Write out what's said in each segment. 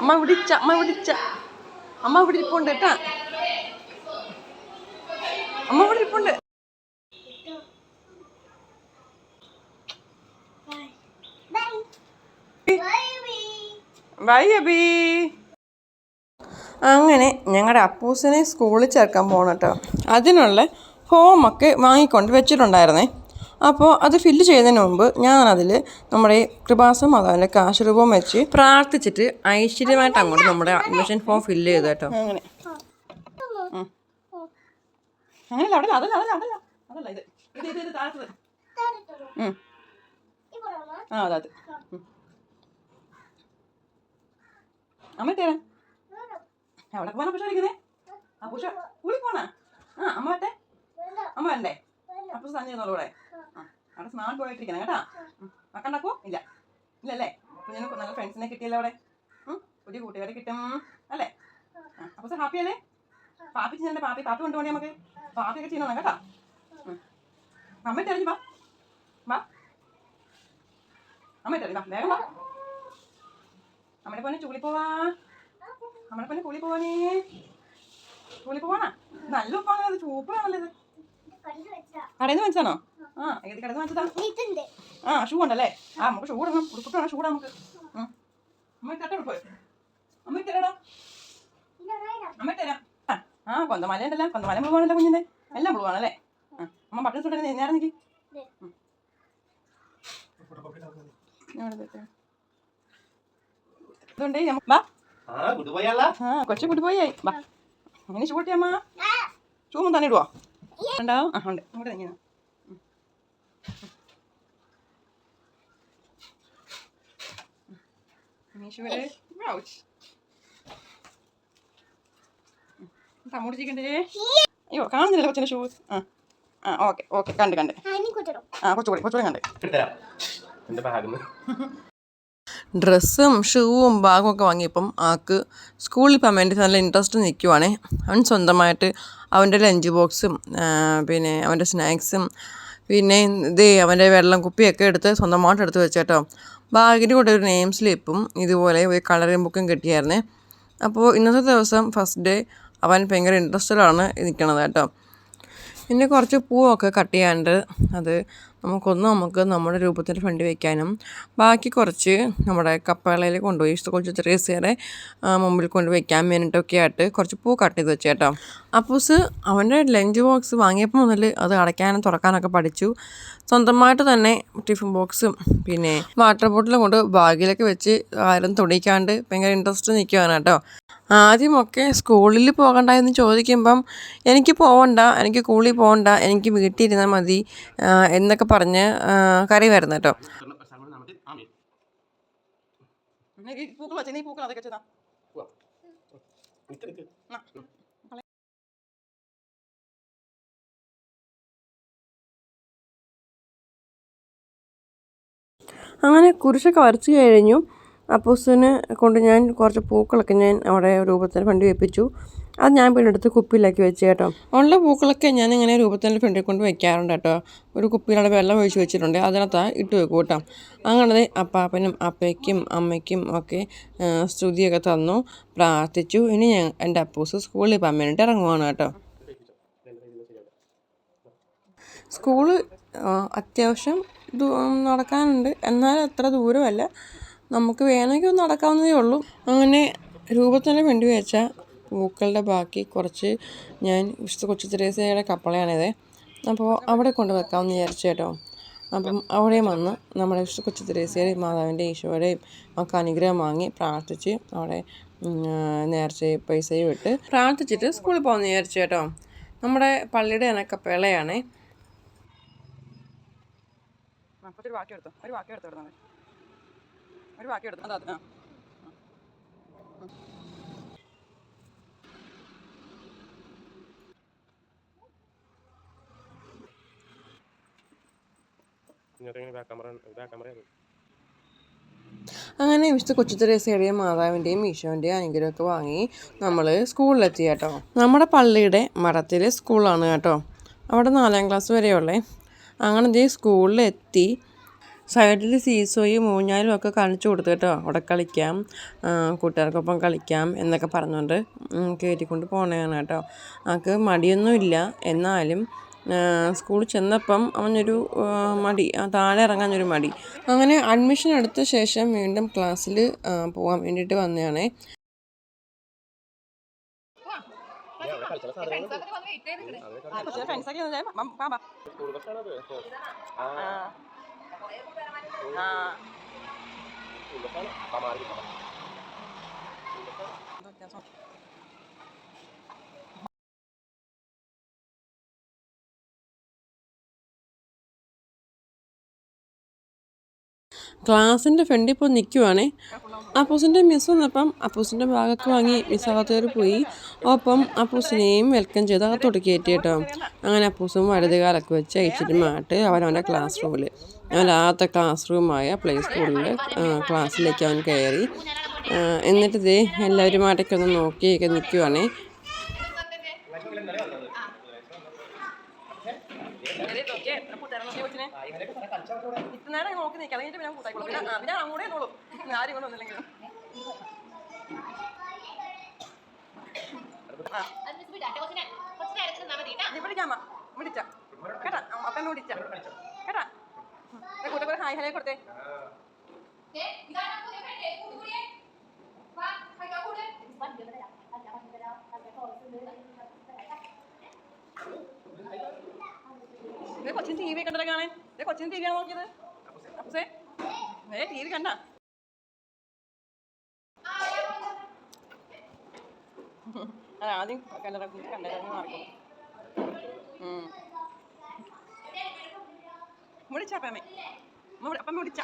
അമ്മ വിളിച്ച അമ്മ വിളിച്ച. അമ്മ ഇവിടെ ഇരിപ്പുണ്ട് കേട്ടാ. അമ്മ ഇവിടെ ഇരിപ്പുണ്ട്. ബൈ അബി. അങ്ങനെ ഞങ്ങളുടെ അപ്പൂസിനെ സ്കൂളിൽ ചേർക്കാൻ പോകണം കേട്ടോ. അതിനുള്ള ഹോമൊക്കെ വാങ്ങിക്കൊണ്ട് വെച്ചിട്ടുണ്ടായിരുന്നേ. അപ്പോൾ അത് ഫില്ല് ചെയ്യുന്നതിന് മുമ്പ് ഞാനതിൽ നമ്മുടെ കൃപാസം മാതാവിന്റെ കാശുരൂപം വെച്ച് പ്രാർത്ഥിച്ചിട്ട് ഐശ്വര്യമായിട്ട് അങ്ങോട്ട് നമ്മുടെ അഡ്മിഷൻ ഫോം ഫില്ല് ചെയ്തു കേട്ടോ. അങ്ങനെ. അങ്ങനെയല്ല അവിടെ അതല്ല അതല്ല അതല്ല. അതല്ല ഇത്. ഇത് ഇത് ഇത് താഴത്തത്. ഉം. ആ അതെ അത്. ഉം. അമ്മ തരാം എവിടെ പോകാനാ പുഷ കളിക്കുന്നേ ആ പുഷ. കൂടി പോണ? ആ അമ്മ വട്ടെ അമ്മ വരണ്ടേ? അപ്പൊ സഞ്ജയ് അവിടെ സ്മാർട്ട് പോയിട്ടിരിക്കണം കേട്ടാ. മക്കണ്ടാക്കോ ഇല്ല. ഇല്ലല്ലേ? അപ്പൊ ഞങ്ങൾക്ക് നല്ല ഫ്രണ്ട്സിനെ കിട്ടിയല്ലോ അവിടെ. പുതിയ കൂട്ടുകാരെ കിട്ടും. അല്ലേ? അപ്പോൾ അപ്പൊ സാർ ഹാപ്പി അല്ലേ? പാപ്പി ചെയ്യണ്ടേ പാപ്പി. പാപ്പി കൊണ്ടുപോകണേ നമുക്ക്. പാപ്പിയൊക്കെ ചെയ്യണം കേട്ടാ. അമ്മ ഇട്ടറിഞ്ഞു വാ. വാ. അമ്മ ഇട്ടറിഞ്ഞു വാ. വേഗം വാ. അമ്മയുടെ പോലെ ചൂളി പോവാ. നമ്മളെ പോലെ കൂളി പോവാനേ. കൂളി പോവാനാ നല്ല ഉപ്പാണ് അത് സൂപ്പറാണല്ലോ ഇത്. നിന്ന് വെച്ചാണോ ആ ഏത് കടയിൽ നിന്ന് ആ ഷൂ ഉണ്ടല്ലേ ആ നമുക്ക് ഷൂ ഇടണം ഉടുപ്പിട്ടാണ് ഷൂ ഇടാം നമുക്ക്. അമ്മ അമ്മ അമ്മ ആ, കൊന്തമല ഉണ്ടല്ലോ കൊന്തമല മുഴുവാണല്ലോ കുഞ്ഞിന്റെ. എല്ലാം മുഴുവാണല്ലേ ആ അമ്മ ബട്ടൺ സുട്ടെ നേരം നിൽക്കി ഇതുണ്ടേ. വാ. കൊച്ചു കുട്ടി പോയി വാ. അങ്ങനെ ഷൂ ഇട്ടേ അമ്മ. ഷൂ ഉണ്ടാവും. ആ ഉണ്ട്. ഇവിടെ തന്നെ ബ്ലൗസ് തമ്മൂടി ചിക്കണ്ടേ അയ്യോ കാണുന്നില്ല കൊച്ചിന്റെ ഷൂ ആ. ആ ഓക്കെ ഓക്കെ കണ്ട് കണ്ട്. ആ കൊച്ചുകൂടി കൊച്ചുകൂടി കണ്ട്. ഡ്രസ്സും ഷൂവും ബാഗും ഒക്കെ വാങ്ങിയപ്പം ആൾക്ക് സ്കൂളിൽ പോകാൻ വേണ്ടി നല്ല ഇൻട്രസ്റ്റ് നിൽക്കുവാണേ അവൻ സ്വന്തമായിട്ട് അവന്റെ ലഞ്ച് ബോക്സും പിന്നെ അവന്റെ സ്നാക്സും പിന്നെ ഇത് അവന്റെ വെള്ളം കുപ്പിയൊക്കെ എടുത്ത് സ്വന്തമായിട്ട് എടുത്ത് വെച്ചേട്ടോ. ബാഗിന്റെ കൂടെ ഒരു നെയിം സ്ലിപ്പും ഇതുപോലെ ഒരു കളറിംഗ് ബുക്കും കിട്ടിയായിരുന്നേ. അപ്പോൾ ഇന്നത്തെ ദിവസം ഫസ്റ്റ് ഡേ അവൻ ഭയങ്കര ഇൻട്രസ്റ്റഡാണ് നിൽക്കണത് കേട്ടോ. പിന്നെ കുറച്ച് പൂവൊക്കെ കട്ട് ചെയ്യാണ്ട് അത് നമുക്കൊന്ന് നമുക്ക് നമ്മുടെ രൂപത്തിൽ ഫണ്ട് വയ്ക്കാനും ബാക്കി കുറച്ച് നമ്മുടെ കപ്പളയിൽ കൊണ്ടുപോയി കുറച്ച് ചെറിയസയുടെ മുമ്പിൽ കൊണ്ട് വയ്ക്കാൻ വേണ്ടിയിട്ടൊക്കെ ആയിട്ട് കുറച്ച് പൂ കട്ട് ചെയ്ത് വെച്ചേട്ടോ അപ്പൂസ് അവന്റെ ലഞ്ച് ബോക്സ് വാങ്ങിയപ്പോൾ മുതൽ അത് അടയ്ക്കാനും തുറക്കാനൊക്കെ പഠിച്ചു. സ്വന്തമായിട്ട് തന്നെ ടിഫിൻ ബോക്സും പിന്നെ വാട്ടർ ബോട്ടിലും കൊണ്ട് ബാഗിലൊക്കെ വെച്ച് ആരും തുണിക്കാണ്ട് ഭയങ്കര ഇൻട്രസ്റ്റ് നിൽക്കുകയാണ് കേട്ടോ. ആദ്യമൊക്കെ സ്കൂളിൽ പോകണ്ട എന്ന് ചോദിക്കുമ്പം എനിക്ക് പോകണ്ട എനിക്ക് സ്കൂളിൽ പോകണ്ട എനിക്ക് വീട്ടിൽ ഇരുന്നാൽ മതി ആ, എന്നൊക്കെ കറി വരുന്നു കേട്ടോ. അങ്ങനെ കുരിശൊക്കെ വരച്ചു കഴിഞ്ഞു. അപ്പൂസിന് കൊണ്ട് ഞാൻ കുറച്ച് പൂക്കളൊക്കെ ഞാൻ അവിടെ രൂപത്തിൽ വണ്ടി വെപ്പിച്ചു. അത് ഞാൻ പിന്നെ എടുത്ത് കുപ്പിയിലാക്കി വെച്ച് കേട്ടോ. ഉള്ള പൂക്കളൊക്കെ ഞാൻ ഇങ്ങനെ രൂപത്തിൽ ഫ്രണ്ടിൽ കൊണ്ട് വെക്കാറുണ്ട് കേട്ടോ. ഒരു കുപ്പിയിലൂടെ വെള്ളം ഒഴിച്ച് വെച്ചിട്ടുണ്ട്. അതിനകത്ത് ഇട്ട് വെക്കും കേട്ടോ. അങ്ങനെ അപ്പാപ്പനും അപ്പയ്ക്കും അമ്മയ്ക്കും ഒക്കെ സ്തുതിയൊക്കെ തന്നു. പ്രാർത്ഥിച്ചു. ഇനി ഞാൻ എന്റെ അപ്പൂസ് സ്കൂളിൽ പോകാൻ വേണ്ടിയിട്ട് ഇറങ്ങുവാണ് കേട്ടോ. സ്കൂൾ അത്യാവശ്യം നടക്കാനുണ്ട്. എന്നാൽ അത്ര ദൂരമല്ല. നമുക്ക് വേണമെങ്കിൽ ഒന്ന് നടക്കാവുന്നതേ ഉള്ളൂ. അങ്ങനെ രൂപത്തിന് വേണ്ടി വെച്ച പൂക്കളുടെ ബാക്കി കുറച്ച് ഞാൻ വിശുദ്ധ കൊച്ചു തെരേസയുടെ കപ്പളയാണിത്. അപ്പോൾ അവിടെ കൊണ്ട് വെക്കാമെന്ന് വിചാരിച്ചു കേട്ടോ. അപ്പം അവിടെയും വന്ന് നമ്മുടെ വിശുദ്ധ കൊച്ചു തെരേസയുടെയും മാതാവിന്റെ ഈശോയുടെയും ഒക്കെ അനുഗ്രഹം വാങ്ങി പ്രാർത്ഥിച്ച് അവിടെ നേർച്ച പൈസയും ഇട്ട് പ്രാർത്ഥിച്ചിട്ട് സ്കൂളിൽ പോകുന്ന വിചാരിച്ചു കേട്ടോ. നമ്മുടെ പള്ളിയുടെ തന്നെ കപ്പേളയാണേ ഒരു വാക്യം എടുത്തോ? ഒരു വാക്യം എടുത്തോ ഒരു വാക്യം എടുത്തോ? അതാ ക്യാമറ ക്യാമറ അങ്ങനെ വിശുദ്ധ കൊച്ചു തെരേസയുടെയും മാതാവിന്റെയും ഈശോന്റെയും അനുഗ്രഹമൊക്കെ വാങ്ങി നമ്മൾ സ്കൂളിലെത്തി കേട്ടോ. നമ്മുടെ പള്ളിയുടെ മഠത്തിലെ സ്കൂളാണ് കേട്ടോ. അവിടെ നാലാം ക്ലാസ് വരെയുള്ളേ. അങ്ങനെ ദേ സ്കൂളിലെത്തി. സൈഡിൽ സീസോയും മൂഞ്ഞാലും ഒക്കെ കാണിച്ചു കൊടുത്തു കേട്ടോ. അവിടെ കളിക്കാം കൂട്ടുകാർക്കൊപ്പം കളിക്കാം എന്നൊക്കെ പറഞ്ഞുകൊണ്ട് കയറ്റിക്കൊണ്ട് പോകണതാണ് കേട്ടോ. ആൾക്ക് മടിയൊന്നുമില്ല. എന്നാലും സ്കൂളിൽ ചെന്നപ്പം അവനൊരു മടി താഴെ ഇറങ്ങാനൊരു മടി. അങ്ങനെ അഡ്മിഷൻ എടുത്ത ശേഷം വീണ്ടും ക്ലാസ്സിൽ പോകാൻ വേണ്ടിയിട്ട് വന്നതാണേ. ആ. ക്ലാസ്സിന്റെ ഫ്രണ്ടിൽ പോയി നിൽക്കുവാണേ. അപ്പൂസിന്റെ മിസ് വന്നപ്പം അപ്പൂസിന്റെ ഭാഗത്ത് വാങ്ങി മിസ് അകത്തേറി പോയി. ഒപ്പം അപ്പൂസിനെയും വെൽക്കം ചെയ്ത് അകത്തോട്ട് കയറ്റി കേട്ടോ. അങ്ങനെ അപ്പൂസും വലതുകാലൊക്കെ വെച്ച് അയച്ചിട്ട് മാട്ട് അവനവന്റെ ക്ലാസ് റൂമിൽ അവനാത്ത ക്ലാസ് റൂമായ പ്ലേ സ്കൂളിൽ ക്ലാസ്സിലേക്ക് അവൻ കയറി. എന്നിട്ട് ദേ എല്ലാവരുമായിട്ടൊക്കെ ഒന്ന് നോക്കിയൊക്കെ നിൽക്കുവാണേ. നോക്കി നിൽക്കാം അതിന്റെ പിന്നെ കൂട്ടായിക്കോളൂ പിന്നെ ആ, പിന്നെ അങ്ങോട്ടേ നോളൂ ആരും കൊണ്ട് വന്നില്ലെങ്കിലും. ഹലേ കൊച്ചിൻ ടി വി കണ്ടത് കാണാൻ. കൊച്ചിന് ടി വിയാണ് നോക്കിയത്? അപ്പസേ ഏ ടി വി കണ്ട. അത് ആദ്യം കണ്ടത് കണ്ടത് മാർക്കും വിളിച്ച അപ്പമ്മേ. അപ്പം വിളിച്ച.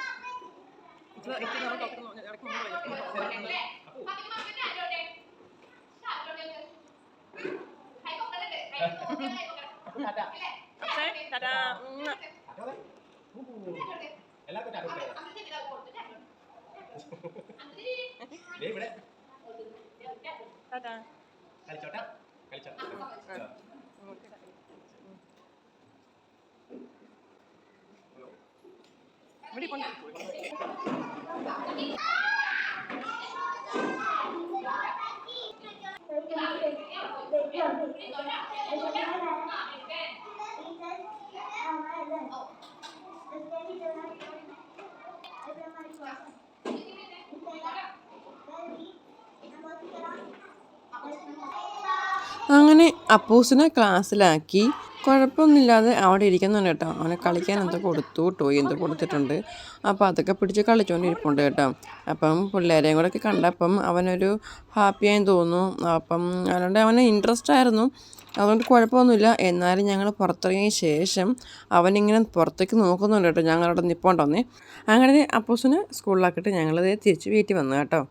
ടാറ്റാ ഉം. എല്ലാവർക്കും ടാറ്റ കൊടുത്തേ. ദേ ഇവിടെ ടാറ്റാ കളിച്ചോട്ടാ കളിച്ചോ ഇവിടെ കൊണ്ട് അങ്ങനെ അപ്പൂസിനെ ക്ലാസ്സിലാക്കി കുഴപ്പമൊന്നുമില്ലാതെ അവിടെ ഇരിക്കുന്നുണ്ട് കേട്ടോ. അവനെ കളിക്കാൻ എന്തോ കൊടുത്തു ടോയ് എന്തോ കൊടുത്തിട്ടുണ്ട്. അപ്പോൾ അതൊക്കെ പിടിച്ച് കളിച്ചുകൊണ്ടിരിപ്പുണ്ട് കേട്ടോ. അപ്പം പിള്ളേരെയും കൂടെ ഒക്കെ കണ്ടപ്പം അവനൊരു ഹാപ്പിയായി തോന്നുന്നു. അപ്പം അതുകൊണ്ട് അവന് ഇൻട്രസ്റ്റ് ആയിരുന്നു. അതുകൊണ്ട് കുഴപ്പമൊന്നുമില്ല. എന്നാലും ഞങ്ങൾ പുറത്തിറങ്ങിയ ശേഷം അവനിങ്ങനെ പുറത്തേക്ക് നോക്കുന്നുണ്ട് കേട്ടോ. ഞങ്ങളവിടെ നിൽപ്പുണ്ടോന്നേ അങ്ങനെ അപ്പോസിന് സ്കൂളിലാക്കിയിട്ട് ഞങ്ങൾ തിരിച്ച് വീട്ടിൽ വന്നു കേട്ടോ.